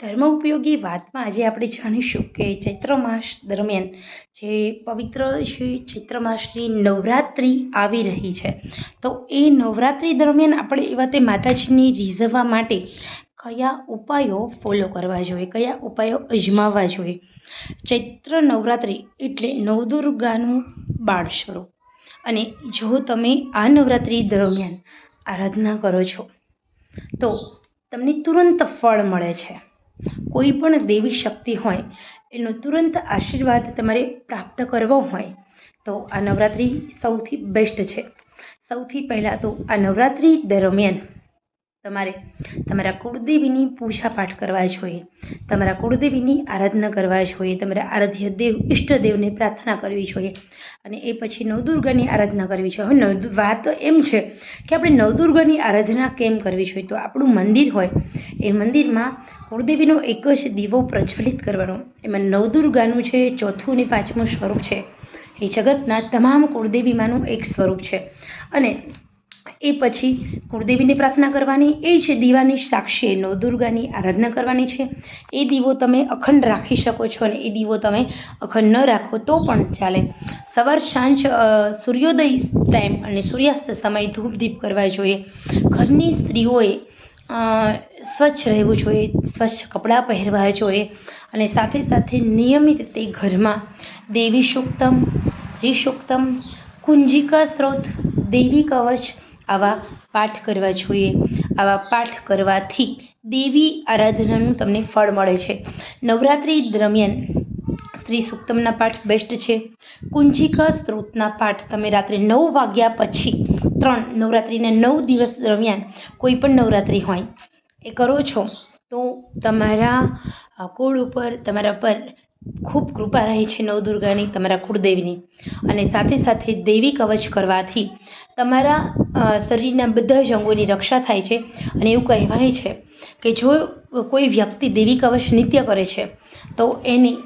ધર્મ ઉપયોગી વાતમાં આજે આપણે જાણીશું કે ચૈત્ર માસ દરમિયાન જે પવિત્ર છે ચૈત્ર માસની નવરાત્રિ આવી રહી છે. તો એ નવરાત્રિ દરમિયાન આપણે એવા તે માતાજીને રીઝવવા માટે કયા ઉપાયો ફોલો કરવા જોઈએ, કયા ઉપાયો અજમાવવા જોઈએ? ચૈત્ર નવરાત્રિ એટલે નવદુર્ગાનું બાળ સ્વરૂપ. અને જો તમે આ નવરાત્રિ દરમિયાન આરાધના કરો છો, તો તમને તુરંત ફળ મળે છે. કોઈ પણ દેવી શક્તિ હોય, એનો તુરંત આશીર્વાદ તમારે પ્રાપ્ત કરવો હોય, તો આ નવરાત્રિ સૌથી બેસ્ટ છે. સૌથી પહેલાં તો આ નવરાત્રિ દરમિયાન તમારે તમારા કુળદેવીની પૂજા પાઠ કરવા જોઈએ તમારા કુળદેવીની આરાધના કરવા જોઈએ તમારા આરાધ્ય દેવ ઈષ્ટદેવને પ્રાર્થના કરવી જોઈએ, અને એ પછી નવદુર્ગાની આરાધના કરવી જોઈએ. હવે નવ, વાત એમ છે કે આપણે નવદુર્ગાની આરાધના કેમ કરવી જોઈએ? તો આપણું મંદિર હોય, એ મંદિરમાં કુળદેવીનો એક જ દીવો પ્રજ્વલિત કરવાનો. એમાં નવદુર્ગાનું છે, ચોથું અને પાંચમું સ્વરૂપ છે. એ જગતના તમામ કુળદેવીમાંનું એક સ્વરૂપ છે. અને એ પછી કુળદેવીની પ્રાર્થના કરવાની, એ જ દીવાની સાક્ષી નવદુર્ગાની આરાધના કરવાની છે. એ દીવો તમે અખંડ રાખી શકો છો અને એ દીવો તમે અખંડ ન રાખો તો પણ ચાલે. સવાર સાંજ સૂર્યોદય ટાઈમ અને સૂર્યાસ્ત સમય ધૂપ દીપ કરવા જોઈએ. ઘરની સ્ત્રીઓએ સ્વચ્છ રહેવું જોઈએ, સ્વચ્છ કપડાં પહેરવા જોઈએ અને સાથે સાથે નિયમિત રીતે ઘરમાં દેવી સૂક્તમ શ્રી સૂક્તમ, કુંજિકા સ્ત્રોત, દેવી કવચ આવા પાઠ કરવા જોઈએ. આવા પાઠ કરવાથી દેવી આરાધનાનું તમને ફળ મળે છે. નવરાત્રિ દરમિયાન શ્રી સૂક્તમના પાઠ બેસ્ટ છે. કુંજિકા સ્ત્રોતના પાઠ તમે રાત્રે નવ વાગ્યા પછી ત્રણ નવરાત્રિના નવ દિવસ દરમિયાન કોઈ પણ નવરાત્રિ હોય, એ કરો છો, તો તમારા કુળ ઉપર, તમારા પર ખૂબ કૃપા રહે છે નવદુર્ગાની તમારા કુળદેવીની. અને સાથે સાથે દેવી કવચ કરવાથી તમારા શરીરના બધા જ અંગોની રક્ષા થાય છે. અને એવું કહેવાય છે કે જો કોઈ વ્યક્તિ દેવી કવચ નિત્ય કરે છે, તો એની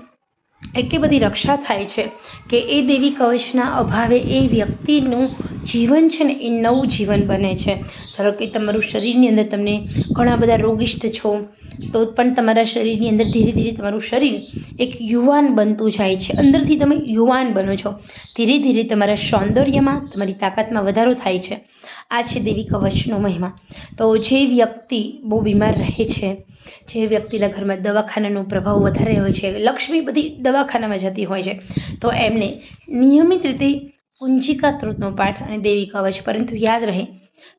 એટલી બધી રક્ષા થાય છે કે એ દેવી કવચના અભાવે એ વ્યક્તિનું જીવન છે ને એ નવું જીવન બને છે. ધારો કે તમારું શરીરની અંદર તમને ઘણા બધા રોગિષ્ટ છો, તો પણ તમારા શરીરની અંદર ધીરે ધીરે તમારું શરીર એક યુવાન બનતું જાય છે. અંદરથી તમે યુવાન બનો છો. ધીરે ધીરે તમારા સૌંદર્યમાં, તમારી તાકાતમાં વધારો થાય છે. આ છે દેવી કવચનો મહિમા. તો જે વ્યક્તિ બહુ બીમાર રહે છે, જે વ્યક્તિના ઘરમાં દવાખાનાનો પ્રભાવ વધારે હોય છે, લક્ષ્મી બધી દવાખાનામાં જતી હોય છે, તો એમને નિયમિત રીતે કુંજિકા સ્ત્રોતનો પાઠ અને દેવી કવચ પરંતુ યાદ રહે.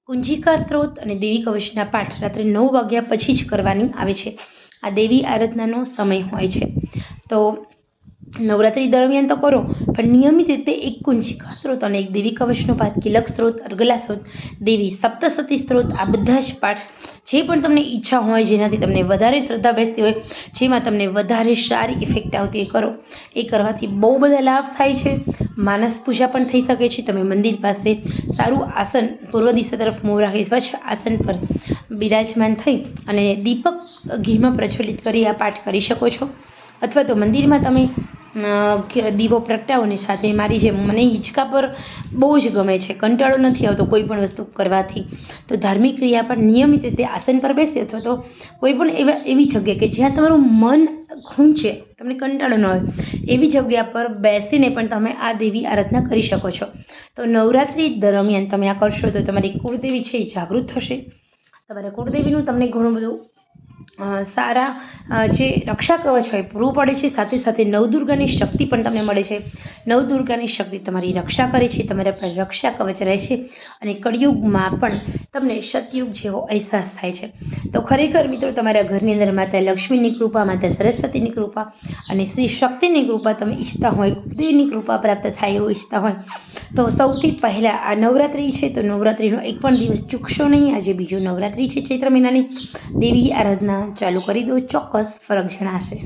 કુંજિકા સ્ત્રોત અને દેવી કવચના પાઠ રાત્રે નવ વાગ્યા પછી જ કરવાની આવે છે. આ દેવી આરાધનાનો સમય હોય છે. તો નવરાત્રિ દરમિયાન તો કરો પણ નિયમિત રીતે એક કુંજિકા સ્ત્રોત અને એક દેવી કવચનો પાઠ કિલક સ્ત્રોત, અર્ગલા સ્ત્રોત, દેવી સપ્તસતી સ્ત્રોત, આ બધા જ પાઠ જે પણ તમને ઈચ્છા હોય, જેનાથી તમને વધારે શ્રદ્ધા બેસતી હોય, જેમાં તમને વધારે સારી ઇફેક્ટ આવતી એ કરો. એ કરવાથી બહુ બધા લાભ થાય છે. માનસ પૂજા પણ થઈ શકે છે. તમે મંદિર પાસે સારું આસન પૂર્વ દિશા તરફ મોં રાખી, સ્વચ્છ આસન પર બિરાજમાન થઈ અને દીપક ઘીમાં પ્રજ્વલિત કરી આ પાઠ કરી શકો છો. અથવા તો મંદિરમાં તમે દીવો પ્રગટાવો ને સાથે મારી જેમ મને હિંચકા પર બહુ જ ગમે છે. કંટાળો નથી આવતો કોઈ પણ વસ્તુ કરવાથી. તો ધાર્મિક ક્રિયા પર નિયમિત રીતે આસન પર બેસી અથવા તો કોઈ પણ એવા, એવી જગ્યા કે જ્યાં તમારું મન ખૂંચે તમને કંટાળો ન આવે, એવી જગ્યા પર બેસીને પણ તમે આ દેવી આરાધના કરી શકો છો. તો નવરાત્રિ દરમિયાન તમે આ કરશો તો તમારી કુળદેવી છે એ જાગૃત થશે. તમારા કુળદેવીનું તમને ઘણું બધું સારા જે રક્ષા કવચ હોય, પૂરું પડે છે, સાથે સાથે નવદુર્ગાની શક્તિ પણ તમને મળે છે. નવદુર્ગાની શક્તિ તમારી રક્ષા કરે છે, તમારા પર રક્ષા કવચ રહે છે અને કળિયુગમાં પણ તમને સતયુગ જેવો અહેસાસ થાય છે. તો ખરેખર મિત્રો, તમારા ઘરની અંદર માતા લક્ષ્મીની કૃપા, માતા સરસ્વતીની કૃપા અને શ્રી શક્તિની કૃપા તમે ઈચ્છતા હોય દેવીની કૃપા પ્રાપ્ત થાય એવું ઈચ્છતા હોય. તો સૌથી પહેલાં આ નવરાત્રિ છે, તો નવરાત્રિનો એક પણ દિવસ ચૂકશો નહીં. આજે બીજો નવરાત્રિ છે ચૈત્ર મહિનાની. દેવી આરાધના ચાલુ કરી દો ચોક્કસ ફરક જણાશે.